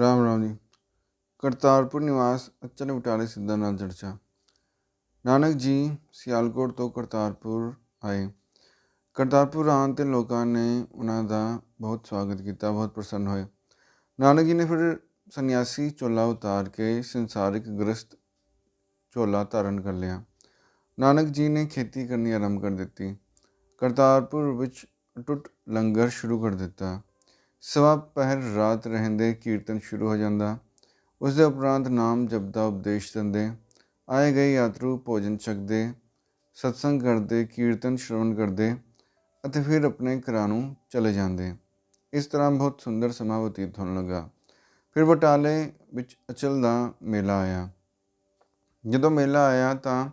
ਰਾਮ ਰਾਮ ਜੀ ਕਰਤਾਰਪੁਰ ਨਿਵਾਸ ਅਚਲ ਬਟਾਲੇ ਸਿੱਧਾ ਨਾਲ ਚਰਚਾ ਨਾਨਕ ਜੀ ਸਿਆਲਕੋਟ ਤੋਂ ਕਰਤਾਰਪੁਰ ਆਏ ਕਰਤਾਰਪੁਰ ਆਉਣ ਤੇ ਲੋਕਾਂ ਨੇ ਉਹਨਾਂ ਦਾ ਬਹੁਤ ਸਵਾਗਤ ਕੀਤਾ ਬਹੁਤ ਪ੍ਰਸੰਨ ਹੋਏ ਨਾਨਕ ਜੀ ਨੇ ਫਿਰ ਸੰਨਿਆਸੀ ਝੋਲਾ ਉਤਾਰ ਕੇ ਸੰਸਾਰਿਕ ਗ੍ਰਸਤ ਝੋਲਾ ਧਾਰਨ ਕਰ ਲਿਆ ਨਾਨਕ ਜੀ ਨੇ ਖੇਤੀ ਕਰਨੀ ਆਰੰਭ ਕਰ ਦਿੱਤੀ ਕਰਤਾਰਪੁਰ ਵਿੱਚ ਟੁੱਟ ਲੰਗਰ ਸ਼ੁਰੂ ਕਰ ਦਿੱਤਾ ਸਵਾ ਪਹਿਰ ਰਾਤ ਰਹਿੰਦੇ ਕੀਰਤਨ ਸ਼ੁਰੂ ਹੋ ਜਾਂਦਾ। ਉਸ ਦੇ ਉਪਰੰਤ ਨਾਮ ਜਪਦਾ, ਉਪਦੇਸ਼ ਦਿੰਦੇ। ਆਏ ਗਏ ਯਾਤਰੂ ਭੋਜਨ ਛਕਦੇ, ਸਤਸੰਗ ਕਰਦੇ, ਕੀਰਤਨ ਸ਼੍ਰਵਣ ਕਰਦੇ ਅਤੇ ਫਿਰ ਆਪਣੇ ਘਰਾਂ ਨੂੰ ਚਲੇ ਜਾਂਦੇ। ਇਸ ਤਰ੍ਹਾਂ ਬਹੁਤ ਸੁੰਦਰ ਸਮਾਂ ਬਤੀਤ ਹੋਣ ਲੱਗਾ। ਫਿਰ ਬਟਾਲੇ ਵਿੱਚ ਅਚਲ ਦਾ ਮੇਲਾ ਆਇਆ। ਜਦੋਂ ਮੇਲਾ ਆਇਆ ਤਾਂ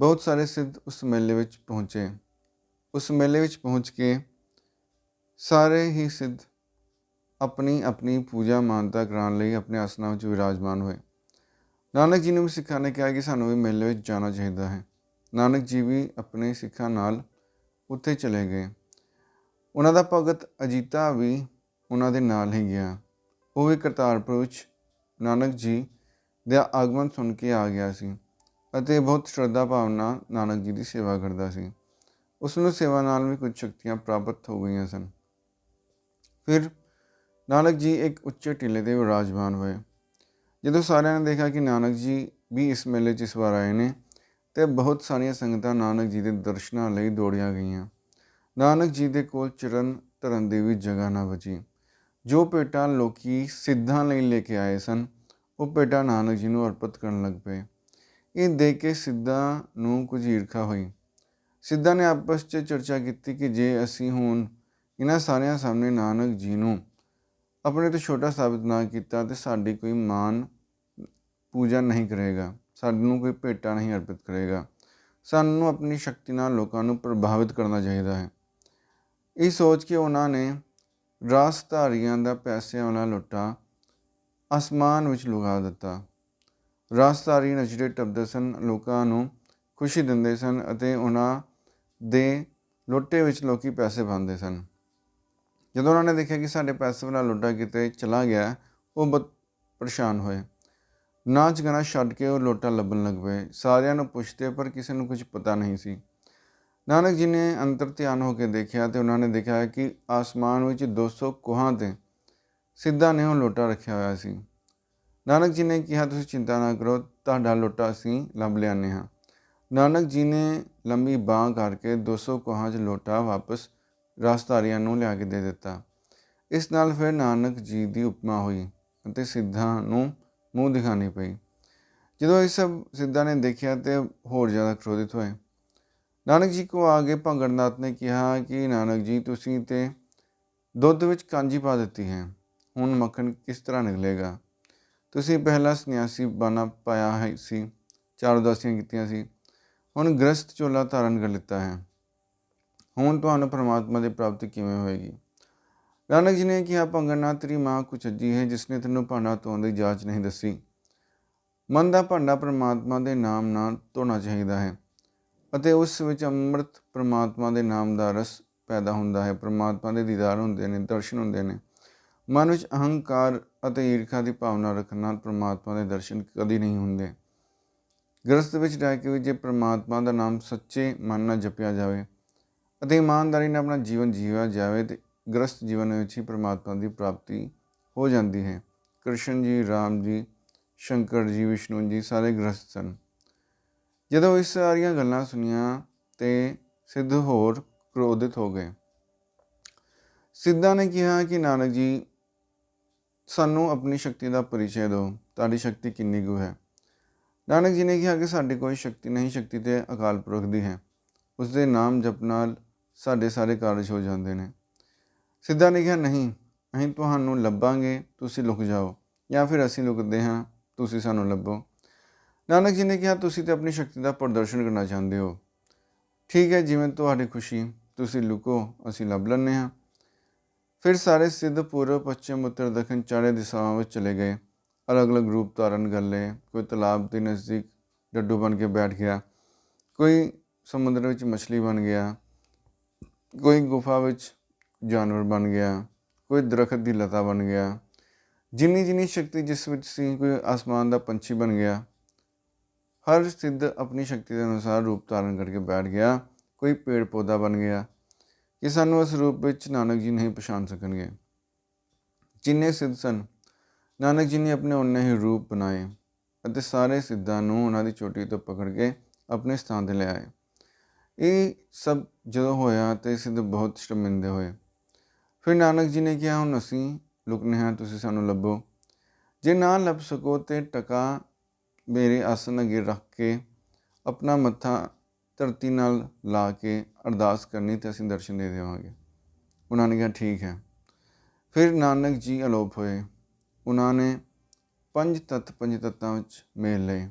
ਬਹੁਤ ਸਾਰੇ ਸਿੱਧ ਉਸ ਮੇਲੇ ਵਿੱਚ ਪਹੁੰਚੇ। ਉਸ ਮੇਲੇ ਵਿੱਚ ਪਹੁੰਚ ਕੇ ਸਾਰੇ ਹੀ ਸਿੱਧ ਆਪਣੀ ਆਪਣੀ ਪੂਜਾ ਮਾਨਤਾ ਕਰਾਉਣ ਲਈ ਆਪਣੇ ਆਸਨਾਂ ਵਿੱਚ ਵਿਰਾਜਮਾਨ ਹੋਏ। ਨਾਨਕ ਜੀ ਨੂੰ ਵੀ ਸਿੱਖਾਂ ਨੇ ਕਿਹਾ ਕਿ ਸਾਨੂੰ ਵੀ ਮੇਲੇ ਵਿੱਚ ਜਾਣਾ ਚਾਹੀਦਾ ਹੈ। ਨਾਨਕ ਜੀ ਵੀ ਆਪਣੇ ਸਿੱਖਾਂ ਨਾਲ ਉੱਥੇ ਚਲੇ ਗਏ। ਉਹਨਾਂ ਦਾ ਭਗਤ ਅਜੀਤਾ ਵੀ ਉਹਨਾਂ ਦੇ ਨਾਲ ਹੀ ਗਿਆ। ਉਹ ਵੀ ਕਰਤਾਰਪੁਰ ਵਿੱਚ ਨਾਨਕ ਜੀ ਦਾ ਆਗਮਨ ਸੁਣ ਕੇ ਆ ਗਿਆ ਸੀ ਅਤੇ ਬਹੁਤ ਸ਼ਰਧਾ ਭਾਵਨਾ ਨਾਨਕ ਜੀ ਦੀ ਸੇਵਾ ਕਰਦਾ ਸੀ। ਉਸ ਨੂੰ ਸੇਵਾ ਨਾਲ ਵੀ ਕੁਝ ਸ਼ਕਤੀਆਂ ਪ੍ਰਾਪਤ ਹੋ ਗਈਆਂ ਸਨ। ਫਿਰ ਨਾਨਕ ਜੀ ਇੱਕ ਉੱਚੇ ਟਿੱਲੇ ਦੇ ਵਿਰਾਜਮਾਨ ਹੋਏ। ਜਦੋਂ ਸਾਰਿਆਂ ਨੇ ਦੇਖਿਆ ਕਿ ਨਾਨਕ ਜੀ ਵੀ ਇਸ ਮੇਲੇ 'ਚ ਇਸ ਵਾਰ ਆਏ ਨੇ, ਤੇ ਬਹੁਤ ਸਾਰੀਆਂ ਸੰਗਤਾਂ ਨਾਨਕ ਜੀ ਦੇ ਦਰਸ਼ਨਾਂ ਲਈ ਦੌੜੀਆਂ ਗਈਆਂ। ਨਾਨਕ ਜੀ ਦੇ ਕੋਲ ਚਰਨ ਧਰਨ ਦੀ ਵੀ ਜਗ੍ਹਾ ਨਾ ਬਚੀ। ਜੋ ਭੇਟਾਂ ਲੋਕੀ ਸਿੱਧਾਂ ਲਈ ਲੈ ਕੇ ਆਏ ਸਨ, ਉਹ ਭੇਟਾਂ ਨਾਨਕ ਜੀ ਨੂੰ ਅਰਪਿਤ ਕਰਨ ਲੱਗ ਪਏ। ਇਹ ਦੇਖ ਕੇ ਸਿੱਧਾਂ ਨੂੰ ਕੁਝ ਈਰਖਾ ਹੋਈ। ਸਿੱਧਾਂ ਨੇ ਆਪਸ 'ਚ ਚਰਚਾ ਕੀਤੀ ਕਿ ਜੇ ਅਸੀਂ ਹੁਣ ਇਹਨਾਂ ਸਾਰਿਆਂ ਸਾਹਮਣੇ ਨਾਨਕ ਜੀ ਨੂੰ ਆਪਣੇ ਤੋਂ ਛੋਟਾ ਸਾਬਿਤ ਨਾ ਕੀਤਾ ਤੇ ਸਾਡੀ ਕੋਈ ਮਾਨ ਪੂਜਾ ਨਹੀਂ ਕਰੇਗਾ, ਸਾਨੂੰ ਕੋਈ ਭੇਟਾ ਨਹੀਂ ਅਰਪਿਤ ਕਰੇਗਾ। ਸਾਨੂੰ ਆਪਣੀ ਸ਼ਕਤੀ ਨਾਲ ਲੋਕਾਂ ਨੂੰ ਪ੍ਰਭਾਵਿਤ ਕਰਨਾ ਚਾਹੀਦਾ ਹੈ। ਇਹ ਸੋਚ ਕੇ ਉਹਨਾਂ ਨੇ ਰਾਸਧਾਰੀਆਂ ਦਾ ਪੈਸਿਆਂ ਵਾਲਾ ਲੁੱਟਾ ਅਸਮਾਨ ਵਿੱਚ ਲੁਗਾ ਦਿੱਤਾ। ਰਾਸਧਾਰੀ ਨਜ਼ਰੇ ਟੱਪਦੇ ਸਨ, ਲੋਕਾਂ ਨੂੰ ਖੁਸ਼ੀ ਦਿੰਦੇ ਸਨ ਅਤੇ ਉਹਨਾਂ ਦੇ ਲੁੱਟੇ ਵਿੱਚ ਲੋਕੀ ਪੈਸੇ ਪਾਉਂਦੇ ਸਨ। ਜਦੋਂ ਉਹਨਾਂ ਨੇ ਦੇਖਿਆ ਕਿ ਸਾਡੇ ਪੈਸੇ ਵਾਲਾ ਲੋਟਾ ਕਿਤੇ, ਚਲਾ ਗਿਆ, ਉਹ ਬਹੁਤ ਪਰੇਸ਼ਾਨ ਹੋਏ। ਨਾਚ ਗਾਣਾ ਛੱਡ ਕੇ ਉਹ ਲੋਟਾ ਲੱਭਣ ਲੱਗ ਪਏ। ਸਾਰਿਆਂ ਨੂੰ ਪੁੱਛਦੇ, ਪਰ ਕਿਸੇ ਨੂੰ ਕੁਝ ਪਤਾ ਨਹੀਂ ਸੀ। ਨਾਨਕ ਜੀ ਨੇ ਅੰਤਰ ਧਿਆਨ ਹੋ ਕੇ ਦੇਖਿਆ ਤੇ ਉਹਨਾਂ ਨੇ ਦੇਖਿਆ ਕਿ ਆਸਮਾਨ ਵਿੱਚ 200 ਕੋਹਾਂ ਤੇ ਸਿੱਧਾ ਨੇ ਉਹ ਲੋਟਾ ਰੱਖਿਆ ਹੋਇਆ ਸੀ। ਨਾਨਕ ਜੀ ਨੇ ਕਿਹਾ, ਤੁਸੀਂ ਚਿੰਤਾ ਨਾ ਕਰੋ, ਤੁਹਾਡਾ ਲੋਟਾ ਅਸੀਂ ਲੱਭ ਲਿਆਨੇ ਹਾਂ। ਨਾਨਕ ਜੀ ਨੇ ਲੰਮੀ ਬਾਹ ਕਰਕੇ 200 ਕੋਹਾਂ 'ਚ ਲੋਟਾ ਵਾਪਸ ਰਸਧਾਰੀਆਂ ਨੂੰ ਲਿਆ ਕੇ ਦੇ ਦਿੱਤਾ। ਇਸ ਨਾਲ ਫਿਰ ਨਾਨਕ ਜੀ ਦੀ ਉਪਮਾ ਹੋਈ ਅਤੇ ਸਿੱਧਾਂ ਨੂੰ ਮੂੰਹ ਦਿਖਾਣੀ ਪਈ। ਜਦੋਂ ਇਹ ਸਭ ਸਿੱਧਾਂ ਨੇ ਦੇਖਿਆ ਤੇ ਹੋਰ ਜ਼ਿਆਦਾ ਕ੍ਰੋਧਿਤ ਹੋਏ। ਨਾਨਕ ਜੀ ਕੋ ਆਗੇ ਭੰਗੜਨਾਥ ਨੇ ਕਿਹਾ ਕਿ, ਨਾਨਕ ਜੀ, ਤੁਸੀਂ ਤੇ ਦੁੱਧ ਵਿੱਚ ਕਾਂਜੀ ਪਾ ਦਿੱਤੀ ਹੈ। ਹੁਣ ਮੱਖਣ ਕਿਸ ਤਰ੍ਹਾਂ ਨਿਕਲੇਗਾ? ਤੁਸੀਂ ਪਹਿਲਾਂ ਸੰਨਿਆਸੀ ਬਾਨਾ ਪਾਇਆ ਹੈ ਸੀ, ਚਾਰ ਉਦਾਸੀਆਂ ਕੀਤੀਆਂ ਸੀ। ਹੁਣ ਗ੍ਰਸਤ ਚੋਲਾ ਧਾਰਨ ਕਰ ਲਿੱਤਾ ਹੈ। ਹੁਣ ਤੁਹਾਨੂੰ ਪਰਮਾਤਮਾ ਦੀ ਪ੍ਰਾਪਤੀ ਕਿਵੇਂ ਹੋਏਗੀ? ਨਾਨਕ ਜੀ ਨੇ ਕਿਹਾ ਭੰਗੜਨਾਥ ਤੇਰੀ ਮਾਂ ਅੱਜੀ ਹੈ ਜਿਸ ਨੇ ਤੈਨੂੰ ਭਾਂਡਾ ਧੋਣ ਦੀ ਜਾਂਚ ਨਹੀਂ ਦੱਸੀ। ਮਨ ਦਾ ਭਾਂਡਾ ਪਰਮਾਤਮਾ ਦੇ ਨਾਮ ਨਾਲ ਧੋਣਾ ਚਾਹੀਦਾ ਹੈ ਅਤੇ ਉਸ ਵਿੱਚ ਅੰਮ੍ਰਿਤ ਪਰਮਾਤਮਾ ਦੇ ਨਾਮ ਦਾ ਰਸ ਪੈਦਾ ਹੁੰਦਾ ਹੈ। ਪਰਮਾਤਮਾ ਦੇ ਦੀਦਾਰ ਹੁੰਦੇ ਨੇ, ਦਰਸ਼ਨ ਹੁੰਦੇ ਨੇ। ਮਨ ਵਿੱਚ ਅਹੰਕਾਰ ਅਤੇ ਈਰਖਾ ਦੀ ਭਾਵਨਾ ਰੱਖਣ ਨਾਲ ਪਰਮਾਤਮਾ ਦੇ ਦਰਸ਼ਨ ਕਦੀ ਨਹੀਂ ਹੁੰਦੇ। ਗ੍ਰਸਤ ਵਿੱਚ ਰਹਿ ਕੇ ਵੀ ਜੇ ਪਰਮਾਤਮਾ ਦਾ ਨਾਮ ਸੱਚੇ ਮਨ ਨਾਲ ਜਪਿਆ ਜਾਵੇ ਅਤੇ ਇਮਾਨਦਾਰੀ ਨਾਲ ਆਪਣਾ ਜੀਵਨ ਜੀਵਿਆ ਜਾਵੇ ਤੇ ਗ੍ਰਸਤ ਜੀਵਨ ਵਿੱਚ ਹੀ ਪਰਮਾਤਮਾ ਦੀ ਪ੍ਰਾਪਤੀ ਹੋ ਜਾਂਦੀ ਹੈ। ਕ੍ਰਿਸ਼ਨ ਜੀ, ਰਾਮ ਜੀ, ਸ਼ੰਕਰ ਜੀ, ਵਿਸ਼ਨੂੰ ਜੀ ਸਾਰੇ ਗ੍ਰਸਤ ਸਨ। ਜਦੋਂ ਇਸ ਸਾਰੀਆਂ ਗੱਲਾਂ ਸੁਣੀਆਂ ਤੇ ਸਿੱਧ ਹੋਰ ਕ੍ਰੋਧਿਤ ਹੋ ਗਏ। ਸਿੱਧਾ ਨੇ ਕਿਹਾ ਕਿ ਨਾਨਕ ਜੀ, ਸਾਨੂੰ ਆਪਣੀ ਸ਼ਕਤੀ ਦਾ ਪਰਿਚੈ ਦਿਓ। ਤੁਹਾਡੀ ਸ਼ਕਤੀ ਕਿੰਨੀ ਕੁ ਹੈ? ਨਾਨਕ ਜੀ ਨੇ ਕਿਹਾ ਕਿ ਸਾਡੀ ਕੋਈ ਸ਼ਕਤੀ ਨਹੀਂ, ਸ਼ਕਤੀ ਤੇ ਅਕਾਲ ਪੁਰਖ ਦੀ ਹੈ। ਉਸ ਦੇ ਨਾਮ ਜਪ ਨਾਲ ਸਾਡੇ ਸਾਰੇ ਕਾਰਜ ਹੋ ਜਾਂਦੇ ਨੇ। ਸਿੱਧਾ ਨੇ ਕਿਹਾ, ਨਹੀਂ, ਅਸੀਂ ਤੁਹਾਨੂੰ ਲੱਭਾਂਗੇ, ਤੁਸੀਂ ਲੁਕ ਜਾਓ। ਜਾਂ ਫਿਰ ਅਸੀਂ ਲੁਕਦੇ ਹਾਂ, ਤੁਸੀਂ ਸਾਨੂੰ ਲੱਭੋ। ਨਾਨਕ ਜੀ ਨੇ ਕਿਹਾ, ਤੁਸੀਂ ਤੇ ਆਪਣੀ ਸ਼ਕਤੀ ਦਾ ਪ੍ਰਦਰਸ਼ਨ ਕਰਨਾ ਚਾਹੁੰਦੇ ਹੋ। ਠੀਕ ਹੈ, ਜਿਵੇਂ ਤੁਹਾਡੀ ਖੁਸ਼ੀ। ਤੁਸੀਂ ਲੁਕੋ, ਅਸੀਂ ਲੱਭ ਲੈਂਦੇ ਹਾਂ। ਫਿਰ ਸਾਰੇ ਸਿੱਧ ਪੂਰਬ, ਪੱਛਮ, ਉੱਤਰ, ਦੱਖਣ, ਚਾਰੇ ਦਿਸ਼ਾਵਾਂ ਵਿੱਚ ਚਲੇ ਗਏ। ਅਲੱਗ-ਅਲੱਗ ਰੂਪ ਧਾਰਨ ਕਰ ਲਏ। ਕੋਈ ਤਲਾਬ ਦੇ ਨਜ਼ਦੀਕ ਡੱਡੂ ਬਣ ਕੇ ਬੈਠ ਗਿਆ। ਕੋਈ ਸਮੁੰਦਰ ਵਿੱਚ ਮੱਛਲੀ ਬਣ ਗਿਆ। ਕੋਈ ਗੁਫਾ ਵਿੱਚ ਜਾਨਵਰ ਬਣ ਗਿਆ, ਕੋਈ ਦਰਖਤ ਦੀ ਲਤਾ ਬਣ ਗਿਆ, ਜਿੰਨੀ ਜਿੰਨੀ ਸ਼ਕਤੀ ਜਿਸ ਵਿੱਚ ਸੀ, ਕੋਈ ਆਸਮਾਨ ਦਾ ਪੰਛੀ ਬਣ ਗਿਆ, ਹਰ ਸਿੱਧ ਆਪਣੀ ਸ਼ਕਤੀ ਦੇ ਅਨੁਸਾਰ ਰੂਪ ਧਾਰਨ ਕਰਕੇ ਬੈਠ ਗਿਆ, ਕੋਈ ਪੇੜ ਪੌਦਾ ਬਣ ਗਿਆ ਕਿ ਸਾਨੂੰ ਇਸ ਰੂਪ ਵਿੱਚ ਨਾਨਕ ਜੀ ਨਹੀਂ ਪਛਾਣ ਸਕਣਗੇ। ਜਿੰਨੇ ਸਿੱਧ ਸਨ, ਨਾਨਕ ਜੀ ਨੇ ਆਪਣੇ ਉਹਨੇ ਹੀ ਰੂਪ ਬਣਾਏ ਅਤੇ ਸਾਰੇ ਸਿੱਧਾਂ ਨੂੰ ਉਹਨਾਂ ਦੀ ਚੋਟੀ ਤੋਂ ਪਕੜ ਕੇ ਆਪਣੇ ਸਥਾਨ ਤੇ ਲੈ ਆਏ। ਇਹ ਸਭ ਜਦੋਂ ਹੋਇਆ ਤੇ ਸਿੱਧ ਬਹੁਤ ਸ਼ਰਮਿੰਦੇ ਹੋਏ। ਫਿਰ ਨਾਨਕ ਜੀ ਨੇ ਕਿਹਾ, ਹੁਣ ਅਸੀਂ ਲੁਕਨੇ ਹਾਂ ਤੁਸੀਂ ਸਾਨੂੰ ਲੱਭੋ। ਜੇ ਨਾ ਲੱਭ ਸਕੋ ਤੇ ਟਕਾ ਮੇਰੇ ਆਸਨ ਅੱਗੇ ਰੱਖ ਕੇ ਆਪਣਾ ਮੱਥਾ ਧਰਤੀ ਨਾਲ ਲਾ ਕੇ ਅਰਦਾਸ ਕਰਨੀ ਤੇ ਅਸੀਂ ਦਰਸ਼ਨ ਦੇ ਦੇਵਾਂਗੇ। ਉਹਨਾਂ ਨੇ ਕਿਹਾ, ਠੀਕ ਹੈ। ਫਿਰ ਨਾਨਕ ਜੀ ਅਲੋਪ ਹੋਏ। ਉਹਨਾਂ ਨੇ ਪੰਜ ਤੱਤ, ਪੰਜ ਤੱਤਾਂ ਵਿੱਚ ਮੇਲ ਲਏ।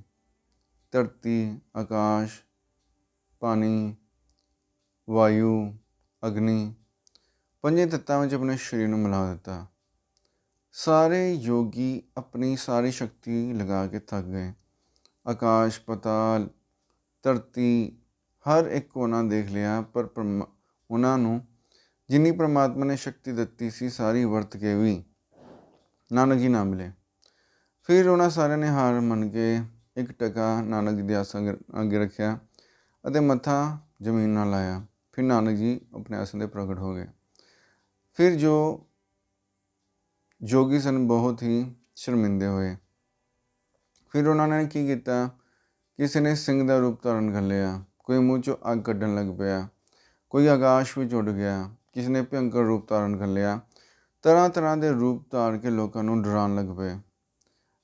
ਧਰਤੀ, ਆਕਾਸ਼ ਪਾਣੀ, ਵਾਯੂ, ਅਗਨੀ, ਪੰਜੇ ਤੱਤਾਂ ਵਿੱਚ ਆਪਣੇ ਸਰੀਰ ਨੂੰ ਮਿਲਾ ਦਿੱਤਾ। ਸਾਰੇ ਯੋਗੀ ਆਪਣੀ ਸਾਰੀ ਸ਼ਕਤੀ ਲਗਾ ਕੇ ਥੱਕ ਗਏ। ਆਕਾਸ਼, ਪਤਾਲ, ਧਰਤੀ, ਹਰ ਇੱਕ ਕੋਨਾ ਦੇਖ ਲਿਆ, ਪਰ ਪਰਮਾ- ਉਹਨਾਂ ਨੂੰ ਜਿੰਨੀ ਪ੍ਰਮਾਤਮਾ ਨੇ ਸ਼ਕਤੀ ਦਿੱਤੀ ਸੀ, ਸਾਰੀ ਵਰਤ ਕੇ ਵੀ ਨਾਨਕ ਜੀ ਨਾ ਮਿਲੇ। ਫਿਰ ਉਹਨਾਂ ਸਾਰਿਆਂ ਨੇ ਹਾਰ ਮੰਨ ਕੇ ਇੱਕ ਟਕਾ ਨਾਨਕ ਜੀ ਦੇ ਆਸਣ ਅੱਗੇ- ਅੱਗੇ ਰੱਖਿਆ। ਅਤੇ ਮੱਥਾ ਜ਼ਮੀਨ ਨਾਲ ਲਾਇਆ। ਫਿਰ ਨਾਨਕ ਜੀ ਆਪਣੇ ਆਸਣ ਦੇ ਪ੍ਰਗਟ ਹੋ ਗਏ। ਫਿਰ ਜੋ ਜੋਗੀ ਸਨ ਬਹੁਤ ਹੀ ਸ਼ਰਮਿੰਦੇ ਹੋਏ। ਫਿਰ ਉਹਨਾਂ ਨੇ ਕੀ ਕੀਤਾ ਕਿਸੇ ਨੇ ਸਿੰਘ ਦਾ ਰੂਪ ਧਾਰਨ ਕਰ ਲਿਆ। ਕੋਈ ਮੂੰਹ ਚੋਂ ਅੱਗ ਕੱਢਣ ਲੱਗ ਪਿਆ। ਕੋਈ ਆਕਾਸ਼ ਵਿੱਚ ਉੱਡ ਗਿਆ। ਕਿਸੇ ਨੇ ਭਿਅੰਕਰ ਰੂਪ ਧਾਰਨ ਕਰ ਲਿਆ। ਤਰ੍ਹਾਂ ਤਰ੍ਹਾਂ ਦੇ ਰੂਪ ਧਾਰ ਕੇ ਲੋਕਾਂ ਨੂੰ ਡਰਾਉਣ ਲੱਗ ਪਏ।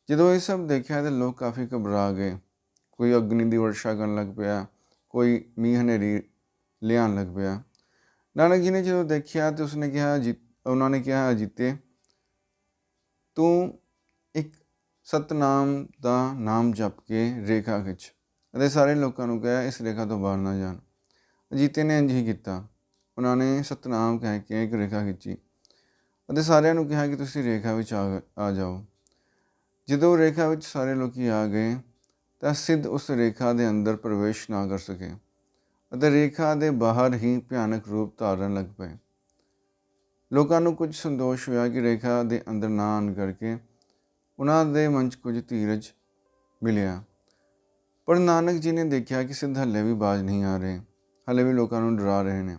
ਜਦੋਂ ਇਹ ਸਭ ਦੇਖਿਆ ਤੇ ਲੋਕ ਕਾਫੀ ਘਬਰਾ ਗਏ। ਕੋਈ ਅਗਨੀ ਦੀ ਵਰਸ਼ਾ ਕਰਨ ਲੱਗ ਪਿਆ। ਕੋਈ ਮੀਂਹ ਹਨੇਰੀ ਲਿਆਉਣ ਲੱਗ ਪਿਆ। ਨਾਨਕ ਜੀ ਨੇ ਜਦੋਂ ਦੇਖਿਆ ਤੇ ਉਸਨੇ ਕਿਹਾ ਜੀ ਉਹਨਾਂ ਨੇ ਕਿਹਾ, ਅਜੀਤੇ, ਤੂੰ ਇੱਕ ਸਤਨਾਮ ਦਾ ਨਾਮ ਜਪ ਕੇ ਰੇਖਾ ਖਿੱਚ ਅਤੇ ਸਾਰੇ ਲੋਕਾਂ ਨੂੰ ਕਿਹਾ, ਇਸ ਰੇਖਾ ਤੋਂ ਬਾਹਰ ਨਾ ਜਾਣ। ਅਜੀਤੇ ਨੇ ਇੰਝ ਹੀ ਕੀਤਾ। ਉਹਨਾਂ ਨੇ ਸਤਨਾਮ ਕਹਿ ਕੇ ਇੱਕ ਰੇਖਾ ਖਿੱਚੀ ਅਤੇ ਸਾਰਿਆਂ ਨੂੰ ਕਿਹਾ ਕਿ ਤੁਸੀਂ ਰੇਖਾ ਵਿੱਚ ਆ ਆ ਜਾਓ। ਜਦੋਂ ਰੇਖਾ ਵਿੱਚ ਸਾਰੇ ਲੋਕੀ ਆ ਗਏ ਤਾਂ ਸਿੱਧ ਉਸ ਰੇਖਾ ਦੇ ਅੰਦਰ ਪ੍ਰਵੇਸ਼ ਨਾ ਕਰ ਸਕੇ ਅਤੇ ਰੇਖਾ ਦੇ ਬਾਹਰ ਹੀ ਭਿਆਨਕ ਰੂਪ ਧਾਰਨ ਲੱਗ ਪਏ। ਲੋਕਾਂ ਨੂੰ ਕੁਝ ਸੰਤੋਸ਼ ਹੋਇਆ ਕਿ ਰੇਖਾ ਦੇ ਅੰਦਰ ਨਾ ਆਉਣ ਕਰਕੇ ਉਹਨਾਂ ਦੇ ਮਨ 'ਚ ਕੁਝ ਧੀਰਜ ਮਿਲਿਆ। ਪਰ ਨਾਨਕ ਜੀ ਨੇ ਦੇਖਿਆ ਕਿ ਸਿੱਧ ਹੱਲੇ ਵੀ ਬਾਜ ਨਹੀਂ ਆ ਰਹੇ। ਹੱਲੇ ਵੀ ਲੋਕਾਂ ਨੂੰ ਡਰਾ ਰਹੇ ਨੇ।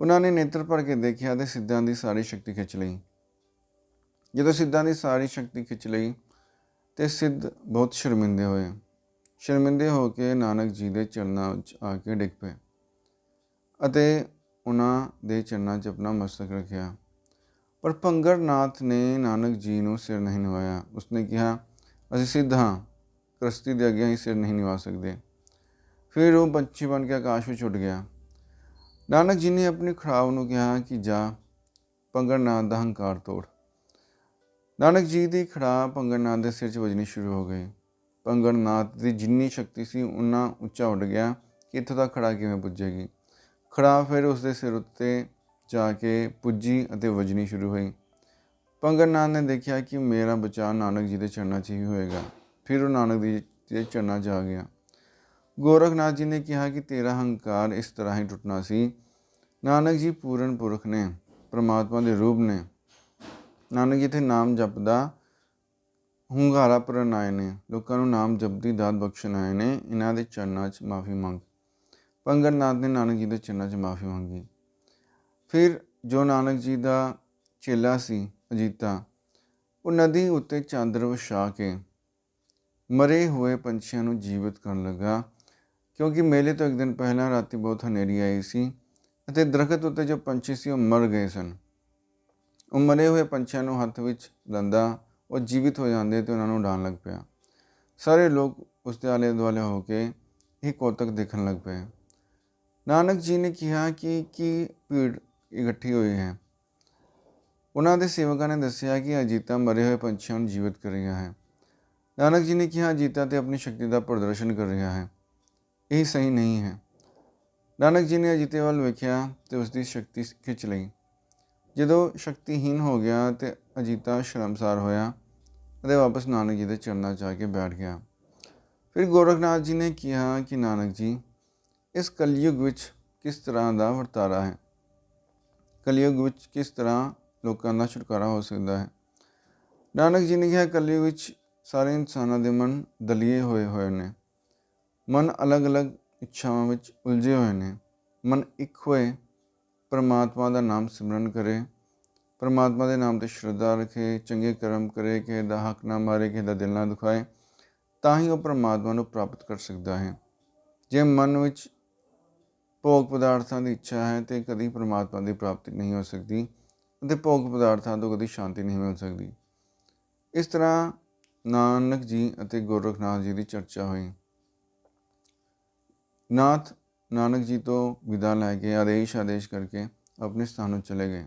ਉਹਨਾਂ ਨੇ ਨੇਤਰ ਭਰ ਕੇ ਦੇਖਿਆ ਤੇ ਸਿੱਧਾਂ ਦੀ ਸਾਰੀ ਸ਼ਕਤੀ ਖਿੱਚ ਲਈ। ਜਦੋਂ ਸਿੱਧਾਂ ਦੀ ਸਾਰੀ ਸ਼ਕਤੀ ਖਿੱਚ ਲਈ ਤੇ ਸਿੱਧ ਬਹੁਤ ਸ਼ਰਮਿੰਦੇ ਹੋਏ। ਸ਼ਰਮਿੰਦੇ ਹੋ ਕੇ ਨਾਨਕ ਜੀ ਦੇ ਚਰਨਾਂ ਵਿੱਚ ਆ ਕੇ ਡਿੱਗ ਪਏ ਅਤੇ ਉਹਨਾਂ ਦੇ ਚਰਨਾਂ 'ਚ ਆਪਣਾ ਮਸਤਕ ਰੱਖਿਆ। ਪਰ ਭੰਗਰਨਾਥ ਨੇ ਨਾਨਕ ਜੀ ਨੂੰ ਸਿਰ ਨਹੀਂ ਨਿਵਾਇਆ। ਉਸਨੇ ਕਿਹਾ, ਅਸੀਂ ਸਿੱਧ ਹਾਂ, ਕ੍ਰਿਸ਼ਤੀ ਦੇ ਅੱਗੇ ਹੀ ਸਿਰ ਨਹੀਂ ਨਿਵਾ ਸਕਦੇ। ਫਿਰ ਉਹ ਪੰਛੀ ਬਣ ਕੇ ਆਕਾਸ਼ ਵਿੱਚ ਉੱਡ ਗਿਆ। ਨਾਨਕ ਜੀ ਨੇ ਆਪਣੀ ਖੜਾਵ ਨੂੰ ਕਿਹਾ ਕਿ ਜਾ, ਭੰਗਰਨਾਥ ਦਾ ਹੰਕਾਰ ਤੋੜ। ਨਾਨਕ ਜੀ ਦੀ ਖੜਾ ਭੰਗਰਨਾਥ ਦੇ ਸਿਰ 'ਚ ਵੱਜਣੀ ਸ਼ੁਰੂ ਹੋ ਗਈ। ਭੰਗਰਨਾਥ ਦੀ ਜਿੰਨੀ ਸ਼ਕਤੀ ਸੀ ਉਨਾ ਉੱਚਾ ਉੱਡ ਗਿਆ ਕਿ ਇੱਥੋਂ ਤੱਕ ਖੜਾ ਕਿਵੇਂ ਪੁੱਜੇਗੀ। ਖੜਾ ਫਿਰ ਉਸ ਦੇ ਸਿਰ ਉੱਤੇ ਜਾ ਕੇ ਪੁੱਜੀ ਅਤੇ ਵੱਜਣੀ ਸ਼ੁਰੂ ਹੋਈ। ਭੰਗਰਨਾਥ ਨੇ ਦੇਖਿਆ ਕਿ ਮੇਰਾ ਬਚਾਅ ਨਾਨਕ ਜੀ ਦੇ ਚਰਨਾਂ 'ਚ ਹੀ ਹੋਏਗਾ। ਫਿਰ ਉਹ ਨਾਨਕ ਜੀ ਦੇ ਚਰਨਾਂ 'ਚ ਆ ਗਿਆ। ਗੋਰਖਨਾਥ ਜੀ ਨੇ ਕਿਹਾ ਕਿ ਤੇਰਾ ਹੰਕਾਰ ਇਸ ਤਰ੍ਹਾਂ ਹੀ ਟੁੱਟਣਾ ਸੀ। ਨਾਨਕ ਜੀ ਪੂਰਨ ਪੁਰਖ ਨੇ, ਪ੍ਰਮਾਤਮਾ ਦੇ ਰੂਪ ਨੇ। ਨਾਨਕ ਜੀ ਤੇ ਨਾਮ ਜਪਦਾ, ਹੁੰਗਾਰਾ ਭਰਨ ਆਏ ਨੇ, ਲੋਕਾਂ ਨੂੰ ਨਾਮ ਜਪਦੀ ਦਾਤ ਬਖਸ਼ਣ ਆਏ ਨੇ, ਇਹਨਾਂ ਦੇ ਚਰਨਾਂ 'ਚ ਮਾਫੀ ਮੰਗ। ਪੰਗਰਨਾਥ ਨੇ ਨਾਨਕ ਜੀ ਦੇ ਚਰਨਾਂ 'ਚ ਮਾਫੀ ਮੰਗੀ। ਫਿਰ ਜੋ ਨਾਨਕ ਜੀ ਦਾ ਚੇਲਾ ਸੀ, ਅਜੀਤਾ, ਉਹ ਨਦੀ ਉੱਤੇ ਚਾਂਦਰ ਵਿਛਾ ਕੇ ਮਰੇ ਹੋਏ ਪੰਛੀਆਂ ਨੂੰ ਜੀਵਤ ਕਰਨ ਲੱਗਾ, ਕਿਉਂਕਿ ਮੇਲੇ ਤੋਂ ਇੱਕ ਦਿਨ ਪਹਿਲਾਂ ਰਾਤੀ ਬਹੁਤ ਹਨੇਰੀ ਆਈ ਸੀ ਅਤੇ ਦਰਖਤ ਉੱਤੇ ਜੋ ਪੰਛੀ ਸੀ, ਉਹ ਮਰ ਗਏ ਸਨ। ਉਹ ਮਰੇ ਹੋਏ ਪੰਛੀਆਂ ਨੂੰ ਹੱਥ ਵਿੱਚ ਲੰਦਾ ਉਹ ਜੀਵਿਤ ਹੋ ਜਾਂਦੇ ਤੇ ਉਹਨਾਂ ਨੂੰ ਉਡਾਉਣ ਲੱਗ ਪਿਆ। ਸਾਰੇ ਲੋਕ ਉਸ ਦੇ ਆਲੇ ਦੁਆਲੇ ਹੋ ਕੇ ਇਹ ਕੋਤਕ ਦੇਖਣ ਲੱਗ ਪਏ। ਨਾਨਕ ਜੀ ਨੇ ਕਿਹਾ ਕਿ ਕੀ ਭੀੜ ਇਕੱਠੀ ਹੋਈ ਹੈ? ਉਹਨਾਂ ਦੇ ਸੇਵਕਾਂ ਨੇ ਦੱਸਿਆ ਕਿ ਅਜੀਤਾ ਮਰੇ ਹੋਏ ਪੰਛੀਆਂ ਨੂੰ ਜੀਵਿਤ ਕਰ ਰਿਹਾ ਹੈ। ਨਾਨਕ ਜੀ ਨੇ ਕਿਹਾ, ਅਜੀਤਾ ਤੇ ਆਪਣੀ ਸ਼ਕਤੀ ਦਾ ਪ੍ਰਦਰਸ਼ਨ ਕਰ ਰਿਹਾ ਹੈ। ਇਹ ਸਹੀ ਨਹੀਂ ਹੈ। ਨਾਨਕ ਜੀ ਨੇ ਅਜੀਤੇ ਵੱਲ ਵੇਖਿਆ ਤੇ ਉਸ ਦੀ ਸ਼ਕਤੀ ਖਿੱਚ ਲਈ। ਜਦੋਂ ਸ਼ਕਤੀਹੀਨ ਹੋ ਗਿਆ ਤੇ ਅਜੀਤਾ ਸ਼ਰਮਸਾਰ ਹੋਇਆ ਅਤੇ ਵਾਪਸ ਨਾਨਕ ਜੀ ਦੇ ਚਰਨਾਂ 'ਚ ਆ ਕੇ ਬੈਠ ਗਿਆ। ਫਿਰ ਗੋਰਖਨਾਥ ਜੀ ਨੇ ਕਿਹਾ ਕਿ ਨਾਨਕ ਜੀ, ਇਸ ਕਲਯੁਗ ਵਿੱਚ ਕਿਸ ਤਰ੍ਹਾਂ ਦਾ ਵਰਤਾਰਾ ਹੈ? ਕਲਯੁਗ ਵਿੱਚ ਕਿਸ ਤਰ੍ਹਾਂ ਲੋਕਾਂ ਦਾ ਛੁਟਕਾਰਾ ਹੋ ਸਕਦਾ ਹੈ? ਨਾਨਕ ਜੀ ਨੇ ਕਿਹਾ, ਕਲਯੁਗ ਵਿੱਚ ਸਾਰੇ ਇਨਸਾਨਾਂ ਦੇ ਮਨ ਦਲੀਏ ਹੋਏ ਹੋਏ ਨੇ। ਮਨ ਅਲੱਗ-ਅਲੱਗ ਇੱਛਾਵਾਂ ਵਿੱਚ ਉਲਝੇ ਹੋਏ ਨੇ। ਮਨ ਇੱਕ ਹੋਏ ਪਰਮਾਤਮਾ ਦਾ ਨਾਮ ਸਿਮਰਨ ਕਰੇ, ਪਰਮਾਤਮਾ ਦੇ ਨਾਮ ਤੇ ਸ਼ਰਧਾ ਰੱਖੇ, ਚੰਗੇ ਕਰਮ ਕਰੇ, ਕਿਸੇ ਦਾ ਹੱਕ ਨਾ ਮਾਰੇ, ਕਿਸੇ ਦਾ ਦਿਲ ਨਾ ਦੁਖਾਏ, ਤਾਂ ਹੀ ਉਹ ਪਰਮਾਤਮਾ ਨੂੰ ਪ੍ਰਾਪਤ ਕਰ ਸਕਦਾ ਹੈ। ਜੇ ਮਨ ਵਿੱਚ ਭੋਗ ਪਦਾਰਥਾਂ ਦੀ ਇੱਛਾ ਹੈ ਤੇ ਕਦੀ ਪਰਮਾਤਮਾ ਦੀ ਪ੍ਰਾਪਤੀ ਨਹੀਂ ਹੋ ਸਕਦੀ ਅਤੇ ਭੋਗ ਪਦਾਰਥਾਂ ਤੋਂ ਕਦੀ ਸ਼ਾਂਤੀ ਨਹੀਂ ਮਿਲ ਸਕਦੀ। ਇਸ ਤਰ੍ਹਾਂ ਨਾਨਕ ਜੀ ਅਤੇ ਗੋਰਖਨਾਥ ਜੀ ਦੀ ਚਰਚਾ ਹੋਈ। ਨਾਥ ਨਾਨਕ ਜੀ ਤੋਂ ਵਿਦਾ ਲੈ ਕੇ ਆਦੇਸ਼ ਆਦੇਸ਼ ਕਰਕੇ ਆਪਣੇ ਸਥਾਨ ਨੂੰ ਚਲੇ ਗਏ।